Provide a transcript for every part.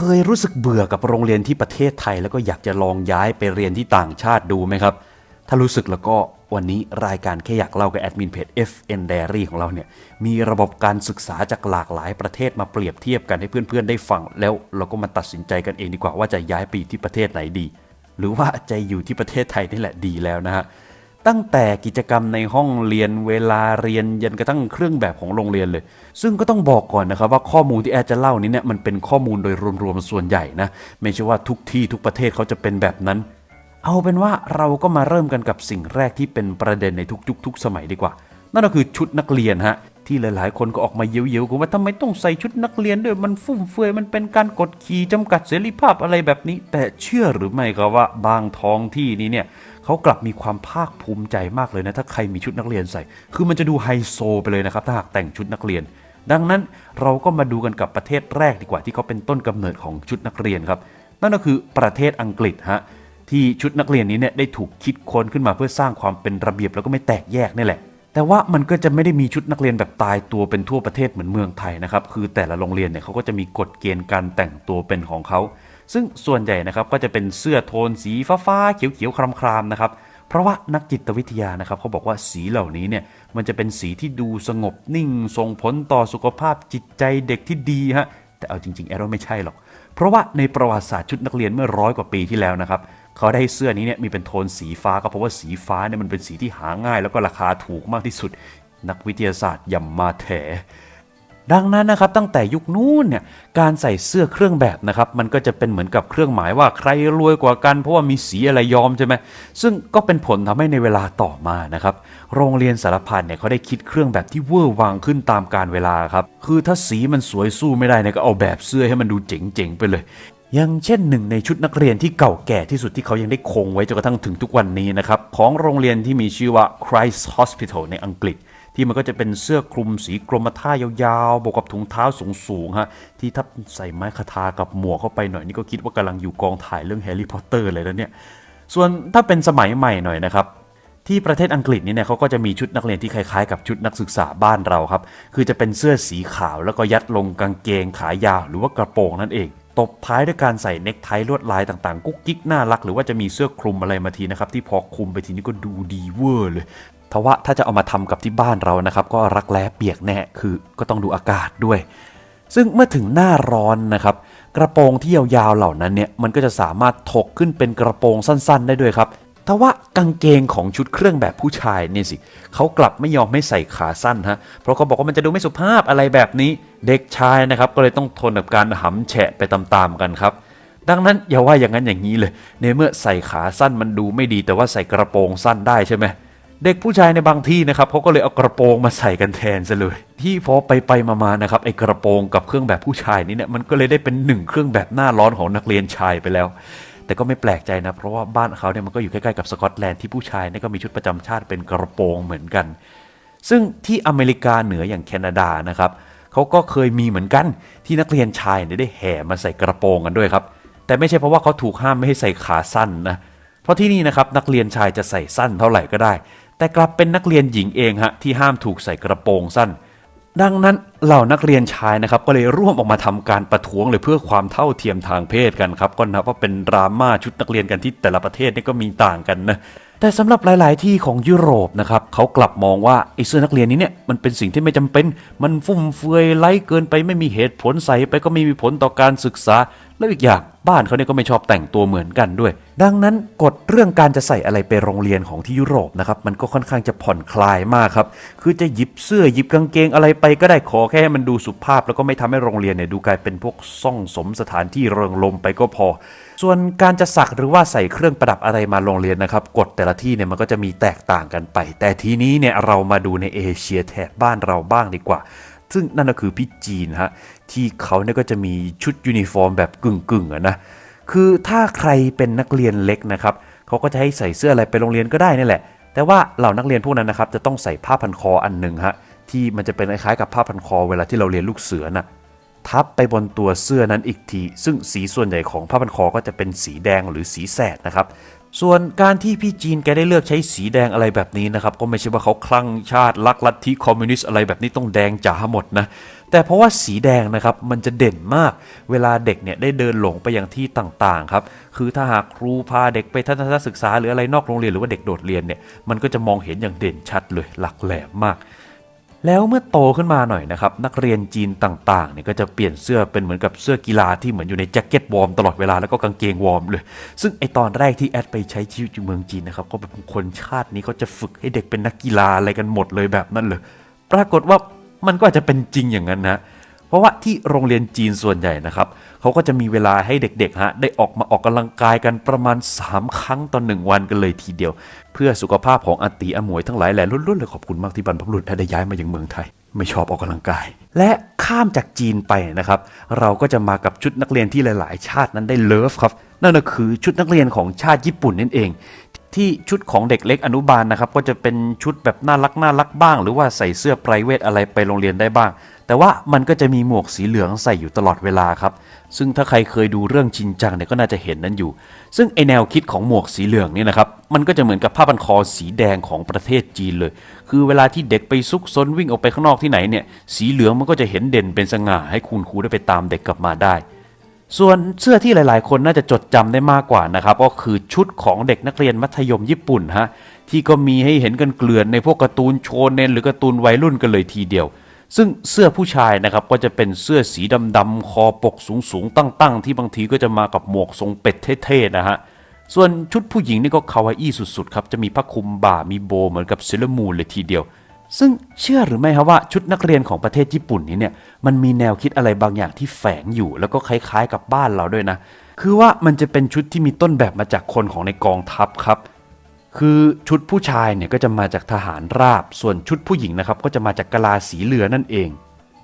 เคยรู้สึกเบื่อกับโรงเรียนที่ประเทศไทย แล้วก็อยากจะลองย้ายไปเรียนที่ต่างชาติดูไหมครับ ถ้ารู้สึกแล้วก็วันนี้รายการแค่อยากเล่ากับแอดมินเพจ FN Diary ของเราเนี่ยมีระบบการศึกษาจากหลากหลายประเทศมาเปรียบเทียบกันให้เพื่อนๆได้ฟัง แล้วเราก็มาตัดสินใจกันเองดีกว่าว่าจะย้ายไปที่ประเทศไหนดี หรือว่าใจอยู่ที่ประเทศไทยนี่แหละดีแล้วนะฮะ ตั้งแต่กิจกรรมในห้องเรียนเวลาเรียนยันกระทั่งเครื่องแบบของโรงเรียนเลย ซึ่งก็ต้องบอกก่อนนะครับว่าข้อมูลที่แอร์จะเล่านี้เนี่ยมันเป็นข้อมูลโดยรวมๆส่วนใหญ่นะไม่ใช่ว่าทุกที่ทุกประเทศเขาจะเป็นแบบนั้น เอาเป็นว่าเราก็มาเริ่มกันกับสิ่งแรกที่เป็นประเด็นในทุกยุคทุกสมัยดีกว่า นั่นก็คือชุดนักเรียนฮะที่หลายๆ คนก็ออกมาเย้ยวๆกันว่าทำไมต้องใส่ชุดนักเรียนด้วยมันฟุ่มเฟือยมันเป็นการกดขี่จำกัดเสรีภาพอะไรแบบนี้ แต่เชื่อหรือไม่ครับว่าบางท้องที่นี้เนี่ย เขากลับมีความภาคภูมิใจมากเลยนะ ถ้าใครมีชุดนักเรียนใส่ คือมันจะดูไฮโซไปเลยนะครับ ถ้าหากแต่งชุดนักเรียน ดังนั้นเราก็มาดูกันกับประเทศแรกดีกว่าที่เขาเป็นต้นกำเนิดของชุดนักเรียนครับ นั่นก็คือประเทศอังกฤษฮะที่ชุดนักเรียนนี้เนี่ยได้ถูกคิดค้นขึ้นมาเพื่อสร้างความเป็นระเบียบแล้วก็ไม่แตกแยกนี่แหละแต่ว่ามันก็จะไม่ได้มีชุดนักเรียนแบบตายตัวเป็นทั่วประเทศเหมือนเมืองไทยนะครับ คือแต่ละโรงเรียนเนี่ยเขาก็จะมีกฎเกณฑ์การแต่งตัวเป็นของเขา ซึ่งส่วนใหญ่นะครับก็จะเป็นเสื้อโทนสีฟ้าๆเขียวๆครามๆนะครับเพราะว่านักจิตวิทยานะครับเขาบอกว่าสีเหล่านี้เนี่ยมันจะเป็นสีที่ดูสงบนิ่งส่งผลต่อสุขภาพจิตใจเด็กที่ดีฮะแต่เอาจริงๆแอโรไม่ใช่หรอก เพราะว่าในประวัติศาสตร์ชุดนักเรียนเมื่อร้อยกว่าปีที่แล้วนะครับเขาได้เสื้อนี้เนี่ยมีเป็นโทนสีฟ้าก็เพราะว่าสีฟ้าเนี่ยมันเป็นสีที่หาง่าย แล้วก็ราคาถูกมากที่สุด นักวิทยาศาสตร์ย่ำมาแถ ดังนั้นนะครับตั้งแต่ยุคนู้นเนี่ยการใส่เสื้อเครื่องแบบนะครับมันก็จะเป็นเหมือนกับเครื่องหมายว่าใครรวยกว่ากัน เพราะว่ามีสีอะไรยอมใช่ไหมซึ่งก็เป็นผลทำให้ในเวลาต่อมานะครับโรงเรียนสารพันเนี่ยเขาได้คิดเครื่องแบบที่เวอร์วังขึ้นตามกาลเวลาครับคือถ้าสีมันสวยสู้ไม่ได้เนี่ยก็เอาแบบเสื้อให้มันดูเจ๋งๆไปเลย ย่างเช่นหนึ่งในชุดนักเรียนที่เก่าแก่ที่สุดที่เขายังได้คงไว้จนกระทั่งถึงทุกวันนี้นะครับ ของโรงเรียนที่มีชื่อว่า Christ Hospital ในอังกฤษ ที่มันก็จะเป็นเสื้อคลุมสีกรมท่ายาวๆ บวกกับถุงเท้าสูงๆฮะที่ถ้าใส่ไม้คาทากับหมวกเข้าไปหน่อยนี่ก็คิดว่ากำลังอยู่กองถ่ายเรื่องแฮร์รี่พอตเตอร์เลยนะเนี่ยส่วนถ้าเป็นสมัยใหม่หน่อยนะครับที่ประเทศอังกฤษนี่เนี่ยเขาก็จะมีชุดนักเรียนที่คล้ายๆกับชุดนักศึกษาบ้านเราครับ คือจะเป็นเสื้อสีขาวแล้วก็ยัดลงกางเกงขายาวหรือว่ากระโปรงนั่นเอง ตบท้ายด้วยการใส่เน็กไทลวดลายต่างๆ กุ๊กกิ๊กน่ารัก หรือว่าจะมีเสื้อคลุมอะไรมาทีนะครับ ที่พอคลุมไปทีนี้ก็ดูดีเวอร์เลยทว่าถ้าจะเอามาทำกับที่บ้านเรานะครับ ก็รักแร้เปียกแน่คือก็ต้องดูอากาศด้วย ซึ่งเมื่อถึงหน้าร้อนนะครับ กระโปรงที่ยาวๆเหล่านั้นเนี่ยมันก็จะสามารถถกขึ้นเป็นกระโปรงสั้น ๆ ได้ด้วยครับ ทว่ากางเกงของชุดเครื่องแบบผู้ชายเนี่ยสิเขากลับไม่ยอมไม่ใส่ขาสั้นฮะเพราะเขาบอกว่ามันจะดูไม่สุภาพอะไรแบบนี้เด็กชายนะครับ ก็เลยต้องทนกับการหำแฉะไปตามๆกันครับดังนั้นอย่าว่าอย่างนั้นอย่างนี้เลย ในเมื่อใส่ขาสั้นมันดูไม่ดีแต่ว่าใส่กระโปรงสั้นได้ใช่ไหมเด็กผู้ชายในบางที่นะครับเขาก็เลยเอากระโปรงมาใส่กันแทนซะเลย ที่พอไปไปมาๆนะครับไอ้กระโปรงกับเครื่องแบบผู้ชายนี่เนี่ยมันก็เลยได้เป็นหนึ่งเครื่องแบบหน้าร้อนของนักเรียนชายไปแล้ว แต่ก็ไม่แปลกใจนะ เพราะว่าบ้านเขาเนี่ยมันก็อยู่ใกล้ๆกับสกอตแลนด์ที่ผู้ชายเนี่ยก็มีชุดประจำชาติเป็นกระโปรงเหมือนกัน ซึ่งที่อเมริกาเหนืออย่างแคนาดานะครับเขาก็เคยมีเหมือนกันที่นักเรียนชายเนี่ยได้แห่มาใส่กระโปรงกันด้วยครับ แต่ไม่ใช่เพราะว่าเขาถูกห้ามไม่ให้ใส่ขาสั้นนะเพราะที่นี่นะครับนักเรียนชายจะใส่สั้นเท่าไหร่ก็ได้ แต่กลับเป็นนักเรียนหญิงเองฮะที่ห้ามถูกใส่กระโปรงสั้น ดังนั้นเหล่านักเรียนชายนะครับก็เลยร่วมออกมาทำการประท้วงเลยเพื่อความเท่าเทียมทางเพศกันครับก็นับว่าเป็นดราม่าชุดนักเรียนกันที่แต่ละประเทศนี่ก็มีต่างกันนะแต่สำหรับหลาย ๆ ที่ของยุโรปนะครับเขากลับมองว่าไอ้เสื้อนักเรียนนี้เนี่ยมันเป็นสิ่งที่ไม่จำเป็น มันฟุ่มเฟือยไร้เกินไปไม่มีเหตุผลใส่ไปก็ไม่มีผลต่อการศึกษา แล้วอีกอย่างบ้านเขาเนี่ยก็ไม่ชอบแต่งตัวเหมือนกันด้วย ดังนั้นกฎเรื่องการจะใส่อะไรไปโรงเรียนของที่ยุโรปนะครับมันก็ค่อนข้างจะผ่อนคลายมากครับคือจะหยิบเสื้อหยิบกางเกงอะไรไปก็ได้ขอแค่ให้มันดูสุภาพ แล้วก็ไม่ทำให้โรงเรียนเนี่ยดูกลายเป็นพวกซ่องสมสถานที่เริงรมไปก็พอ ส่วนการจะสักหรือว่าใส่เครื่องประดับอะไรมาโรงเรียนนะครับกฎแต่ละที่เนี่ยมันก็จะมีแตกต่างกันไป แต่ทีนี้เนี่ยเรามาดูในเอเชียแถบบ้านเราบ้างดีกว่า ซึ่งนั่นก็คือพี่จีนฮะ ที่เขาเนี่ยก็จะมีชุดยูนิฟอร์มแบบกึ่งๆอะนะคือถ้าใครเป็นนักเรียนเล็กนะครับเขาก็จะให้ใส่เสื้ออะไรไปโรงเรียนก็ได้นี่แหละ แต่ว่าเหล่านักเรียนพวกนั้นนะครับจะต้องใส่ผ้าพันคออันหนึ่งฮะที่มันจะเป็นคล้ายๆกับผ้าพันคอเวลาที่เราเรียนลูกเสือน่ะทับไปบนตัวเสื้อนั้นอีกที ซึ่งสีส่วนใหญ่ของผ้าพันคอก็จะเป็นสีแดงหรือสีแสดนะครับ ส่วนการที่พี่จีนแกได้เลือกใช้สีแดงอะไรแบบนี้นะครับ ก็ไม่ใช่ว่าเขาคลั่งชาติรักลัทธิคอมมิวนิสต์อะไรแบบนี้ต้องแดงจ๋าหมดนะ แต่เพราะว่าสีแดงนะครับมันจะเด่นมาก เวลาเด็กเนี่ยได้เดินหลงไปยังที่ต่างๆครับ คือถ้าหากครูพาเด็กไปทัศนศึกษาหรืออะไรนอกโรงเรียนหรือว่าเด็กโดดเรียนเนี่ยมันก็จะมองเห็นอย่างเด่นชัดเลยหลักแหลมมาก แล้วเมื่อโตขึ้นมาหน่อยนะครับ นักเรียนจีนต่างๆเนี่ยก็จะเปลี่ยนเสื้อเป็นเหมือนกับเสื้อกีฬาที่เหมือนอยู่ในแจ็คเก็ตวอร์มตลอดเวลาแล้วก็กางเกงวอร์มเลย ซึ่งไอตอนแรกที่แอดไปใช้ชีวิตอยู่เมืองจีนนะครับก็เป็นคนชาตินี้เขาจะฝึกให้เด็กเป็นนักกีฬาอะไรกันหมดเลยแบบนั้นเลยปรากฏว่ามันก็อาจจะเป็นจริงอย่างนั้นนะ เพราะว่าที่โรงเรียนจีนส่วนใหญ่นะครับเขาก็จะมีเวลาให้เด็กๆฮะได้ออกมาออกกำลังกายกันประมาณ 3 ครั้งต่อหนึ่งวันกันเลยทีเดียว เพื่อสุขภาพของอตีอมวยทั้งหลายแหล่รุ่นๆเลยขอบคุณมากที่บรรพบุรุษได้ย้ายมาอยังเมืองไทย ไม่ชอบออกกำลังกาย และข้ามจากจีนไปนะครับ เราก็จะมากับชุดนักเรียนที่หลาย ๆ ชาตินั้นได้เลิฟครับนั่นก็คือชุดนักเรียนของชาติญี่ปุ่นนั่นเอง ที่ชุดของเด็กเล็กอนุบาลนะครับ ก็จะเป็นชุดแบบน่ารักน่ารักบ้าง หรือว่าใส่เสื้อไพรเวทอะไรไปโรงเรียนได้บ้าง แต่ว่ามันก็จะมีหมวกสีเหลืองใส่อยู่ตลอดเวลาครับ ซึ่งถ้าใครเคยดูเรื่องชินจังเนี่ยก็น่าจะเห็นนั้นอยู่ ซึ่งไอแนวคิดของหมวกสีเหลืองนี่นะครับ มันก็จะเหมือนกับผ้าพันคอสีแดงของประเทศจีนเลย คือเวลาที่เด็กไปซุกซนวิ่งออกไปข้างนอกที่ไหนเนี่ย สีเหลืองมันก็จะเห็นเด่นเป็นสง่าให้คุณครูได้ไปตามเด็กกลับมาได้ ส่วนเสื้อที่หลาย ๆ คนน่าจะจดจำได้มากกว่านะครับก็คือชุดของเด็กนักเรียนมัธยมญี่ปุ่นฮะที่ก็มีให้เห็นกันเกลื่อนในพวกการ์ตูนโชเนนหรือการ์ตูนวัยรุ่นกันเลยทีเดียว ซึ่งเสื้อผู้ชายนะครับก็จะเป็นเสื้อสีดำๆคอปกสูงๆตั้ง ๆ ที่บางทีก็จะมากับหมวกทรงเป็ดเท่ๆนะฮะส่วนชุดผู้หญิงนี่ก็คาวาอี้สุดๆครับจะมีผ้าคลุมบ่ามีโบเหมือนกับเซเลอร์มูนเลยทีเดียว ซึ่งเชื่อหรือไม่ครับว่าชุดนักเรียนของประเทศญี่ปุ่นนี้เนี่ยมันมีแนวคิดอะไรบางอย่างที่แฝงอยู่ แล้วก็คล้ายๆกับบ้านเราด้วยนะ คือว่ามันจะเป็นชุดที่มีต้นแบบมาจากคนของในกองทัพครับคือชุดผู้ชายเนี่ยก็จะมาจากทหารราบ ส่วนชุดผู้หญิงนะครับก็จะมาจากกะลาสีเรือนั่นเอง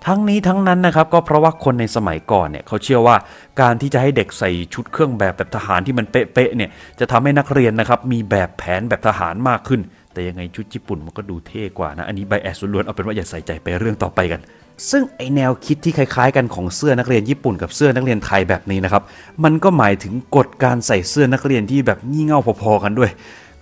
ทั้งนี้ทั้งนั้นนะครับก็เพราะว่าคนในสมัยก่อนเนี่ยเขาเชื่อว่าการที่จะให้เด็กใส่ชุดเครื่องแบบแบบทหารที่มันเป๊ะๆเนี่ยจะทำให้นักเรียนนะครับมีแบบแผนแบบทหารมากขึ้น แต่ยังไงชุดญี่ปุ่นมันก็ดูเท่กว่านะ อันนี้ใบแอสล้วนๆเอาเป็นว่าอย่าใส่ใจไปเรื่องต่อไปกัน ซึ่งไอแนวคิดที่คล้ายๆ กันของเสื้อนักเรียนญี่ปุ่นกับเสื้อนักเรียนไทยแบบนี้นะครับ มันก็หมายถึงกฎการใส่เสื้อนักเรียนที่แบบงี่เง่าพอๆกันด้วย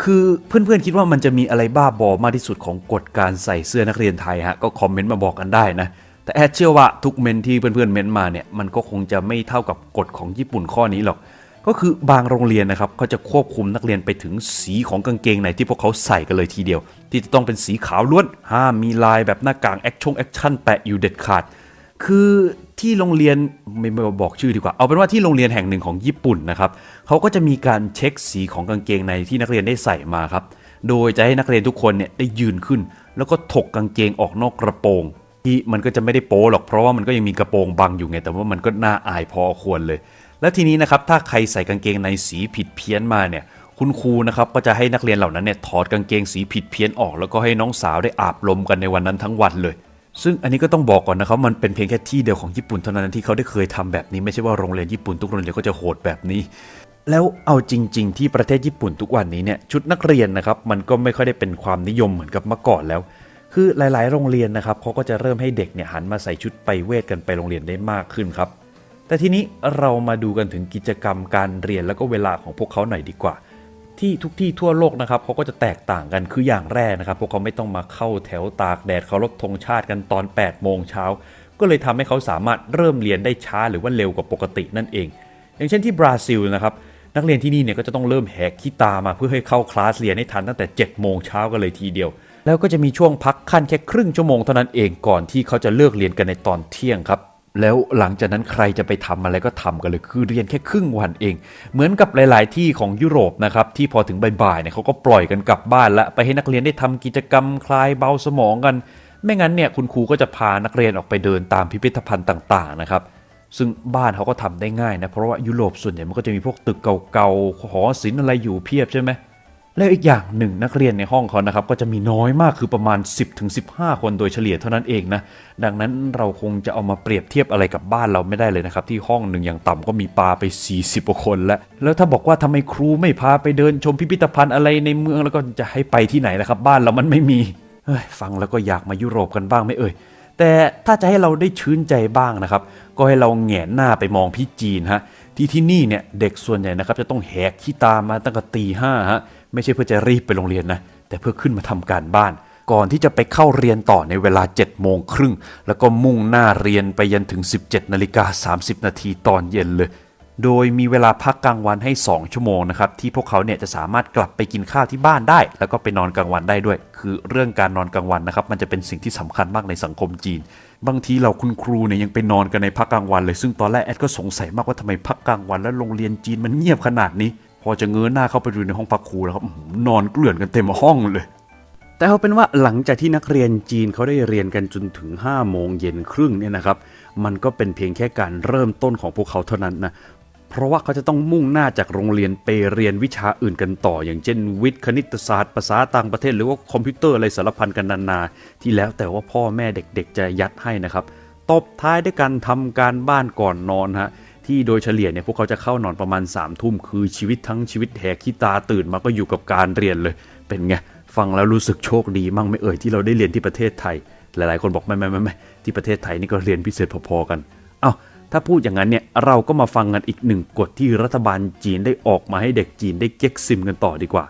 คือเพื่อนๆคิดว่ามันจะมีอะไรบ้าบอมากที่สุดของกฎการใส่เสื้อนักเรียนไทยฮะก็คอมเมนต์มาบอกกันได้นะแต่แอดเชื่อว่าทุกเมนที่เพื่อนๆเมนมาเนี่ยมันก็คงจะไม่เท่ากับกฎของญี่ปุ่นข้อนี้หรอก ก็คือบางโรงเรียนนะครับเขาจะควบคุมนักเรียนไปถึงสีของกางเกงในที่พวกเขาใส่กันเลยทีเดียว ที่จะต้องเป็นสีขาวล้วนห้ามมีลายแบบหน้ากากแอคชั่นแอคชั่นแปะอยู่เด็ดขาด คือที่โรงเรียนไม่ไม่บอกชื่อดีกว่า เอาเป็นว่าที่โรงเรียนแห่งหนึ่งของญี่ปุ่นนะครับเขาก็จะมีการเช็คสีของกางเกงในที่นักเรียนได้ใส่มาครับโดยจะให้นักเรียนทุกคนเนี่ยได้ยืนขึ้น แล้วก็ถกกางเกงออกนอกกระโปรงที่มันก็จะไม่ได้โป๊หรอกเพราะว่ามันก็ยังมีกระโปรงบังอยู่ไง แต่ว่ามันก็น่าอายพอควรเลย และทีนี้นะครับถ้าใครใส่กางเกงในสีผิดเพี้ยนมาเนี่ยคุณครูนะครับก็จะให้นักเรียนเหล่านั้นเนี่ยถอดกางเกงสีผิดเพี้ยนออก แล้วก็ให้น้องสาวได้อาบลมกันในวันนั้นทั้งวันเลย ซึ่งอันนี้ก็ต้องบอกก่อนนะครับมันเป็นเพียงแค่ที่เดียวของญี่ปุ่นเท่านั้นที่เขาได้เคยทำแบบนี้ไม่ใช่ว่าโรงเรียนญี่ปุ่นทุกโรงเรียนก็จะโหดแบบนี้ แล้วเอาจริง ๆ ที่ประเทศญี่ปุ่นทุกวันนี้เนี่ยชุดนักเรียนนะครับมันก็ไม่ค่อยได้เป็นความนิยมเหมือนกับเมื่อก่อนแล้ว คือหลาย ๆ โรงเรียนนะครับเขาก็จะเริ่มให้เด็กเนี่ยหันมาใส่ชุดไปเวทกันไปโรงเรียนได้มากขึ้นครับ แต่ทีนี้เรามาดูกันถึงกิจกรรมการเรียนแล้วก็เวลาของพวกเขาหน่อยดีกว่า ที่ทุกที่ทั่วโลกนะครับเขาก็จะแตกต่างกันคืออย่างแรกนะครับ พวกเขาไม่ต้องมาเข้าแถวตากแดดเคารพธงชาติกันตอน 8 โมงเช้า ก็เลยทำให้เขาสามารถเริ่มเรียนได้ช้าหรือว่าเร็วกว่าปกตินั่นเอง อย่างเช่นที่บราซิลนะครับนักเรียนที่นี่เนี่ยก็จะต้องเริ่มแหกขี้ตามาเพื่อให้เข้าคลาสเรียนให้ทันตั้งแต่7โมงเช้ากันเลยทีเดียว แล้วก็จะมีช่วงพักขั้นแค่ครึ่งชั่วโมงเท่านั้นเองก่อนที่เขาจะเลิกเรียนกันในตอนเที่ยงครับ แล้วหลังจากนั้นใครจะไปทำอะไรก็ทำกันเลยคือเรียนแค่ครึ่งวันเอง เหมือนกับหลาย ๆ ที่ของยุโรปนะครับที่พอถึงบ่ายๆเนี่ยเขาก็ปล่อยกันกลับบ้านละไปให้นักเรียนได้ทำกิจกรรมคลายเบาสมองกัน ไม่งั้นเนี่ยคุณครูก็จะพานักเรียนออกไปเดินตามพิพิธภัณฑ์ต่าง ๆ นะครับ ซึ่งบ้านเขาก็ทำได้ง่ายนะเพราะว่ายุโรปส่วนใหญ่มันก็จะมีพวกตึกเก่าๆหอศิลป์อะไรอยู่เพียบใช่ไหม แล้วอีกอย่างหนึ่งนักเรียนในห้องเขานะครับก็จะมีน้อยมากคือประมาณ 10-15 คนโดยเฉลี่ยเท่านั้นเองนะดังนั้นเราคงจะเอามาเปรียบเทียบอะไรกับบ้านเราไม่ได้เลยนะครับที่ห้องหนึ่งอย่างต่ำก็มีปลาไป 40กว่าคนแล้วแล้วถ้าบอกว่าทำไมครูไม่พาไปเดินชมพิพิธภัณฑ์อะไรในเมืองแล้วก็จะให้ไปที่ไหนล่ะครับ บ้านเรามันไม่มีเฮ้ยฟังแล้วก็อยากมายุโรปกันบ้างไหม่เอ่ยแต่ถ้าจะให้เราได้ชื่นใจบ้างนะครับ ก็ให้เราแงนหน้าไปมองพี่จีนฮะทที่ที่นี่เนี่ยเด็กส่วนใหญ่นะครับจะต้องแหกขี้ตามาตั้งแต่ตีห้าฮะ ไม่ใช่เพื่อจะรีบไปโรงเรียนนะ แต่เพื่อขึ้นมาทำการบ้าน ก่อนที่จะไปเข้าเรียนต่อในเวลา7โมงครึ่งแล้วก็มุ่งหน้าเรียนไปยันถึง 17นาฬิกา30 นาทีตอนเย็นเลย โดยมีเวลาพักกลางวันให้ 2 ชั่วโมงนะครับที่พวกเขาเนี่ยจะสามารถกลับไปกินข้าวที่บ้านได้ แล้วก็ไปนอนกลางวันได้ด้วย คือเรื่องการนอนกลางวันนะครับมันจะเป็นสิ่งที่สำคัญมากในสังคมจีน บางทีเราคุณครูเนี่ยยังไปนอนกันในพักกลางวันเลยซึ่งตอนแรกแอดก็สงสัยมากว่าทำไมพักกลางวัน แล้วโรงเรียนจีนมันเงียบขนาดนี้ พอจะเงยหน้าเข้าไปดูในห้องพักครูแล้วครับนอนเกลื่อนกันเต็มห้องเลย แต่เอาเป็นว่าหลังจากที่นักเรียนจีนเขาได้เรียนกันจนถึง5โมงเย็นครึ่งเนี่ยนะครับ มันก็เป็นเพียงแค่การเริ่มต้นของพวกเขาเท่านั้นนะเพราะว่าเขาจะต้องมุ่งหน้าจากโรงเรียนไปเรียนวิชาอื่นกันต่อ อย่างเช่น วิทย์คณิตศาสตร์ภาษาต่างประเทศ หรือว่าคอมพิวเตอร์อะไรสารพันกันนานา ที่แล้วแต่ว่าพ่อแม่เด็กๆ จะยัดให้นะครับ ตบท้ายด้วยการทำการบ้านก่อนนอนฮะ ที่โดยเฉลี่ยเนี่ยพวกเขาจะเข้านอนประมาณ3ามทุ่มคือชีวิตทั้งชีวิตแหกขี้ตาตื่นมาก็อยู่กับการเรียนเลย เป็นไงฟังแล้วรู้สึกโชคดีมั่งไม่เอ่ยที่เราได้เรียนที่ประเทศไทย หลายๆ คนบอกไม่ไม่ไม่ไม่ที่ประเทศไทยนี่ก็เรียนพิเศษพอๆกันเอ้าถ้าพูดอย่างนั้นเนี่ยเราก็มาฟังกันอีกหนึ่งกฎที่รัฐบาลจีนได้ออกมาให้เด็กจีนได้เก็กซิมกันต่อดีกว่า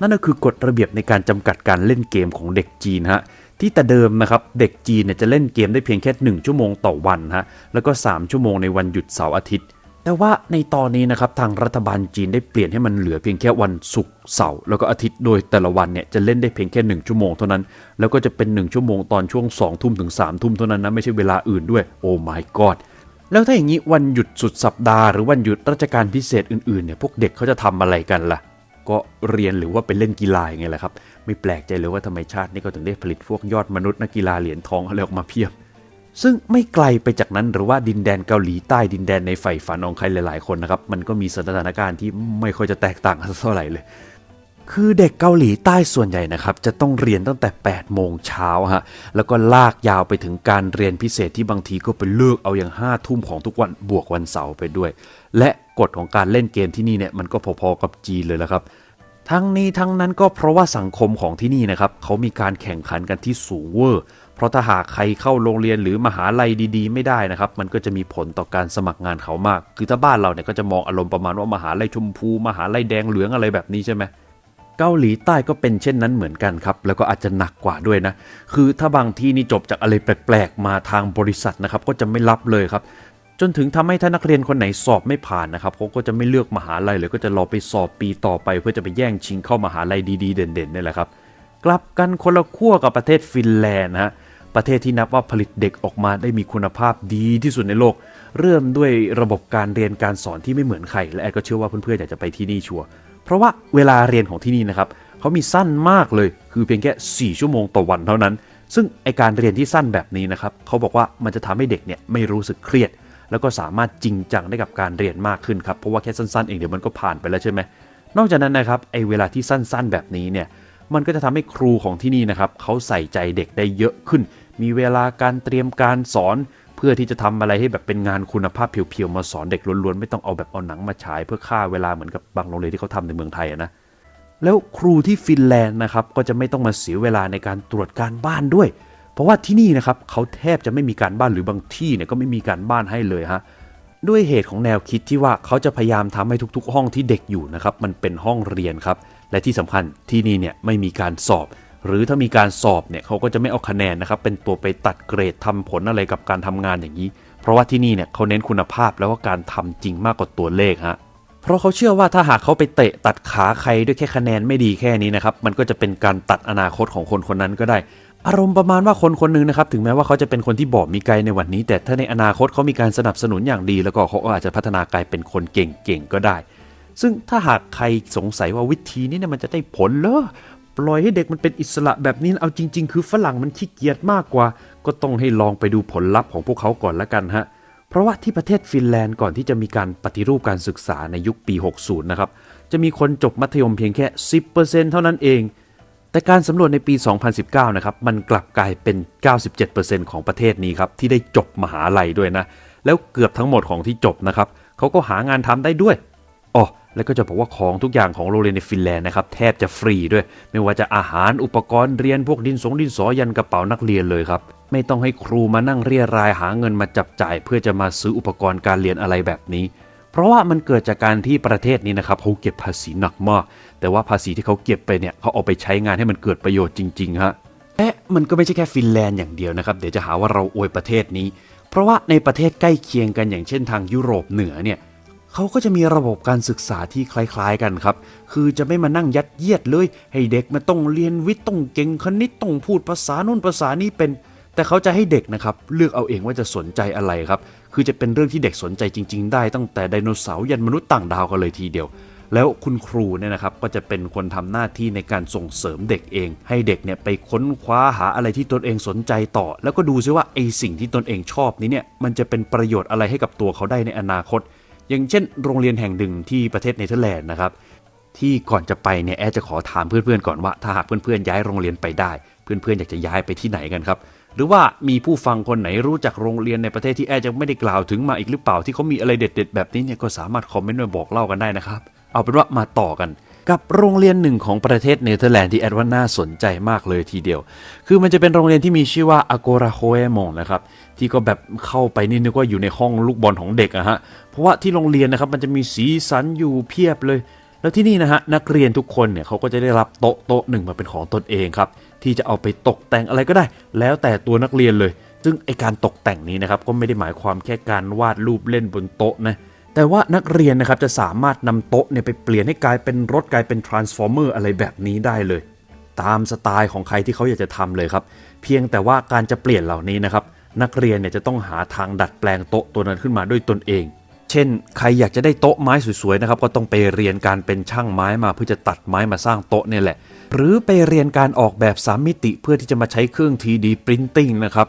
นั่นก็คือกฎระเบียบในการจำกัดการเล่นเกมของเด็กจีนฮะ ที่แต่เดิมนะครับเด็กจีนเนี่ยจะเล่นเกมได้เพียงแค่ 1 ชั่วโมงต่อวันฮะแล้วก็ 3 ชั่วโมงในวันหยุดเสาร์อาทิตย์ แต่ว่าในตอนนี้นะครับทางรัฐบาลจีนได้เปลี่ยนให้มันเหลือเพียงแค่วันศุกร์เสาร์แล้วก็อาทิตย์โดยแต่ละวันเนี่ยจะเล่นได้เพียงแค่ 1 ชั่วโมงเท่านั้น แล้วก็จะเป็น 1 ชั่วโมงตอนช่วง2ทุ่มถึง3ทุ่มเท่านั้นนะไม่ใช่เวลาอื่นด้วยโอ้ my god แล้วถ้าอย่างนี้วันหยุดสุดสัปดาห์หรือวันหยุดราชการพิเศษอื่นๆเนี่ยพวกเด็กเขาจะทำอะไรกันล่ะ ก็เรียนหรือว่าไปเล่นกีฬาอย่างไงแหละครับ ไม่แปลกใจเลยว่าทำไมชาตินี้ก็ถึงได้ผลิตพวกยอดมนุษย์นักกีฬาเหรียญทองอะไรออกมาเพียบ ซึ่งไม่ไกลไปจากนั้นหรือว่าดินแดนเกาหลีใต้ดินแดนในใฝ่ฝันของใครหลาย ๆ คนนะครับ มันก็มีสถานการณ์ที่ไม่ค่อยจะแตกต่างกันเท่าไหร่เลย คือเด็กเกาหลีใต้ส่วนใหญ่นะครับจะต้องเรียนตั้งแต่ 8 โมงเช้าฮะ แล้วก็ลากยาวไปถึงการเรียนพิเศษที่บางทีก็ไปเลิกเอาอย่าง5ทุ่มของทุกวันบวกวันเสาร์ไปด้วย และกฎของการเล่นเกมที่นี่เนี่ยมันก็พอๆกับจีนเลยละครับ ทั้งนี้ทั้งนั้นก็เพราะว่าสังคมของที่นี่นะครับเขามีการแข่งขันกันที่สูงเวอร์ เพราะถ้าหากใครเข้าโรงเรียนหรือมหาลัยดี ๆ ไม่ได้นะครับ มันก็จะมีผลต่อการสมัครงานเขามาก คือถ้าบ้านเราเนี่ยก็จะมองอารมณ์ประมาณว่ามหาลัยชมพู มหาลัยแดงเหลืองอะไรแบบนี้ใช่ไหมเกาหลีใต้ก็เป็นเช่นนั้นเหมือนกันครับ แล้วก็อาจจะหนักกว่าด้วยนะ คือถ้าบางที่นี่จบจากอะไรแปลกๆ มาทางบริษัทนะครับ ก็จะไม่รับเลยครับ จนถึงทำให้ถ้านักเรียนคนไหนสอบไม่ผ่านนะครับเขาก็จะไม่เลือกมหาลัยเลยก็จะรอไปสอบปีต่อไป เพื่อจะไปแย่งชิงเข้ามหาลัยดีๆ เด่นๆนี่แหละครับกลับกันคนละขั้วกับประเทศฟินแลนด์นะฮะประเทศที่นับว่าผลิตเด็กออกมาได้มีคุณภาพดีที่สุดในโลก เริ่มด้วยระบบการเรียนการสอนที่ไม่เหมือนใคร และแอดก็เชื่อว่าเพื่อนๆอยากจะไปที่นี่ชัวร์เพราะว่าเวลาเรียนของที่นี่นะครับเขามีสั้นมากเลย คือเพียงแค่ 4 ชั่วโมงต่อวันเท่านั้น ซึ่งไอการเรียนที่สั้นแบบนี้นะครับเขาบอกว่ามันจะทำให้เด็กเนี่ยไม่รู้สึกเครียด แล้วก็สามารถจริงจังได้กับการเรียนมากขึ้นครับ เพราะว่าแค่สั้นๆเองเดี๋ยวมันก็ผ่านไปแล้วใช่ไหม นอกจากนั้นนะครับไอเวลาที่สั้นๆแบบนี้เนี่ย มันก็จะทำให้ครูของที่นี่นะครับเขาใส่ใจเด็กได้เยอะขึ้น มีเวลาการเตรียมการสอน เพื่อที่จะทำอะไรให้แบบเป็นงานคุณภาพเพียวๆมาสอนเด็กล้วนๆไม่ต้องเอาแบบเอาหนังมาฉาย เพื่อฆ่าเวลาเหมือนกับบางโรงเรียนที่เขาทำในเมืองไทยนะแล้วครูที่ฟินแลนด์นะครับก็จะไม่ต้องมาเสียเวลาในการตรวจการบ้านด้วย เพราะว่าที่นี่นะครับเขาแทบจะไม่มีการบ้านหรือบางที่เนี่ยก็ไม่มีการบ้านให้เลยฮะด้วยเหตุของแนวคิดที่ว่าเขาจะพยายามทำให้ทุก ๆ ห้องที่เด็กอยู่นะครับมันเป็นห้องเรียนครับและที่สำคัญที่นี่เนี่ยไม่มีการสอบ หรือถ้ามีการสอบเนี่ยเขาก็จะไม่เอาคะแนนนะครับเป็นตัวไปตัดเกรดทำผลอะไรกับการทำงานอย่างนี้ เพราะว่าที่นี่เนี่ยเขาเน้นคุณภาพแล้วก็การทำจริงมากกว่าตัวเลขฮะเพราะเขาเชื่อว่าถ้าหากเขาไปเตะตัดขาใครด้วยแค่คะแนนไม่ดีแค่นี้นะครับมันก็จะเป็นการตัดอนาคตของคนคนนั้นก็ได้ อารมณ์ประมาณว่าคนคนหนึงนะครับ ถึงแม้ว่าเขาจะเป็นคนที่บอบมีไกลในวันนี้ แต่ถ้าในอนาคตเขามีการสนับสนุนอย่างดี แล้วก็เขาก็อาจจะพัฒนากลายเป็นคนเก่งๆก็ได้ ซึ่งถ้าหากใครสงสัยว่าวิธีนี้เนี่ยมันจะได้ผลเหรอปล่อยให้เด็กมันเป็นอิสระแบบนี้เอาจริง ๆ คือฝรั่งมันขี้เกียจมากกว่า ก็ต้องให้ลองไปดูผลลัพธ์ของพวกเขาก่อนละกันฮะเพราะว่าที่ประเทศฟินแลนด์ก่อนที่จะมีการปฏิรูปการศึกษาในยุคปี 60 นะครับจะมีคนจบมัธยมเพียงแค่ 10%เท่านั้นเอง แต่การสำรวจในปี 2019 นะครับ มันกลับกลายเป็น 97%ของประเทศนี้ครับ ที่ได้จบมหาลัยด้วยนะ แล้วเกือบทั้งหมดของที่จบนะครับเขาก็หางานทำได้ด้วยอ๋อแล้วก็จะบอกว่าของทุกอย่างของโรงเรียนในฟินแลนด์นะครับแทบจะฟรีด้วย ไม่ว่าจะอาหารอุปกรณ์เรียนพวกดินสงดินสอยันกระเป๋านักเรียนเลยครับ ไม่ต้องให้ครูมานั่งเรียรายหาเงินมาจับจ่าย เพื่อจะมาซื้ออุปกรณ์การเรียนอะไรแบบนี้ เพราะว่ามันเกิดจากการที่ประเทศนี้นะครับเขาเก็บภาษีหนักมาก แต่ว่าภาษีที่เขาเก็บไปเนี่ยเขาเอาไปใช้งานให้มันเกิดประโยชน์จริงๆฮะและมันก็ไม่ใช่แค่ฟินแลนด์อย่างเดียวนะครับเดี๋ยวจะหาว่าเราอวยประเทศนี้ เพราะว่าในประเทศใกล้เคียงกันอย่างเช่นทางยุโรปเหนือเนี่ยเขาก็จะมีระบบการศึกษาที่คล้ายๆกันครับ คือจะไม่มานั่งยัดเยียดเลย ให้เด็กมาต้องเรียนวิทย์ต้องเก่งคณิตต้องพูดภาษานู่นภาษานี้เป็น แต่เขาจะให้เด็กนะครับเลือกเอาเองว่าจะสนใจอะไรครับ คือจะเป็นเรื่องที่เด็กสนใจจริง ๆ ได้ตั้งแต่ไดโนเสาร์ยันมนุษย์ต่างดาวกันเลยทีเดียว แล้วคุณครูเนี่ยนะครับก็จะเป็นคนทำหน้าที่ในการส่งเสริมเด็กเอง ให้เด็กเนี่ยไปค้นคว้าหาอะไรที่ตนเองสนใจต่อ แล้วก็ดูซิว่าไอสิ่งที่ตนเองชอบนี้เนี่ยมันจะเป็นประโยชน์อะไรให้กับตัวเขาได้ในอนาคต อย่างเช่น โรงเรียนแห่งหนึ่งที่ประเทศเนเธอร์แลนด์นะครับที่ก่อนจะไปเนี่ยแอร์จะขอถามเพื่อนๆก่อนว่าถ้าหากเพื่อนๆย้ายโรงเรียนไปได้ เพื่อนๆอยากจะย้ายไปที่ไหนกันครับ หรือว่ามีผู้ฟังคนไหนรู้จักโรงเรียนในประเทศที่แอร์จะไม่ได้กล่าวถึงมาอีกหรือเปล่าที่เขามีอะไรเด็ด ๆ แบบนี้เนี่ยก็สามารถคอมเมนต์มาบอกเล่ากันได้นะครับ เอาเป็นว่ามาต่อกันกับโรงเรียนหนึ่งของประเทศเนเธอร์แลนด์ที่แอดว่าน่าสนใจมากเลยทีเดียว คือมันจะเป็นโรงเรียนที่มีชื่อว่า Agora h o e m o n นะครับ ที่ก็แบบเข้าไปนี่นึกว่าอยู่ในห้องลูกบอลของเด็กอะฮะ เพราะว่าที่โรงเรียนนะครับมันจะมีสีสันอยู่เพียบเลย แล้วที่นี่นะฮะนักเรียนทุกคนเนี่ยเขาก็จะได้รับโต๊ะโต๊ะหนึ่งมาเป็นของตนเองครับ ที่จะเอาไปตกแต่งอะไรก็ได้ แล้วแต่ตัวนักเรียนเลย ซึ่งไอการตกแต่งนี้นะครับก็ไม่ได้หมายความแค่การวาดรูปเล่นบนโต๊ะนะแต่ว่านักเรียนนะครับจะสามารถนำโต๊ะเนี่ยไปเปลี่ยนให้กลายเป็นรถกลายเป็น transformer อะไรแบบนี้ได้เลย ตามสไตล์ของใครที่เขาอยากจะทำเลยครับ เพียงแต่ว่าการจะเปลี่ยนเหล่านี้นะครับนักเรียนเนี่ยจะต้องหาทางดัดแปลงโต๊ะตัวนั้นขึ้นมาด้วยตนเอง เช่น ใครอยากจะได้โต๊ะไม้สวยๆนะครับก็ต้องไปเรียนการเป็นช่างไม้มาเพื่อจะตัดไม้มาสร้างโต๊ะเนี่ยแหละ หรือไปเรียนการออกแบบสามมิติเพื่อที่จะมาใช้เครื่อง 3D Printing นะครับ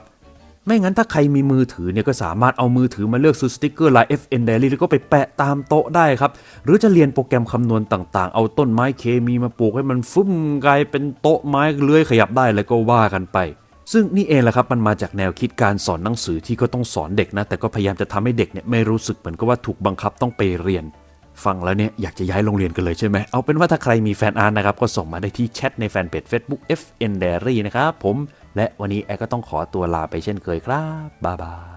ไม่งั้นถ้าใครมีมือถือเนี่ยก็สามารถเอามือถือมาเลือกซื้อสติกเกอร์ลาย FN Diary แล้วก็ไปแปะตามโต๊ะได้ครับ หรือจะเรียนโปรแกรมคำนวณต่างๆ เอาต้นไม้เคมีมาปลูกให้มันฟุ้มกลายเป็นโต๊ะไม้เลื้อยขยับได้แล้วก็ว่ากันไปซึ่งนี่เองแหละครับมันมาจากแนวคิดการสอนหนังสือที่ก็ต้องสอนเด็กนะ แต่ก็พยายามจะทำให้เด็กเนี่ยไม่รู้สึกเหมือนกับว่าถูกบังคับต้องไปเรียน ฟังแล้วเนี่ยอยากจะย้ายโรงเรียนกันเลยใช่ไหมเอาเป็นว่าถ้าใครมีแฟนอาร์ตนะครับ ก็ส่งมาได้ที่แชทในแฟนเพจ Facebook FN Diary นะครับผม และวันนี้แอร์ก็ต้องขอตัวลาไปเช่นเคยครับ บ๊ายบาย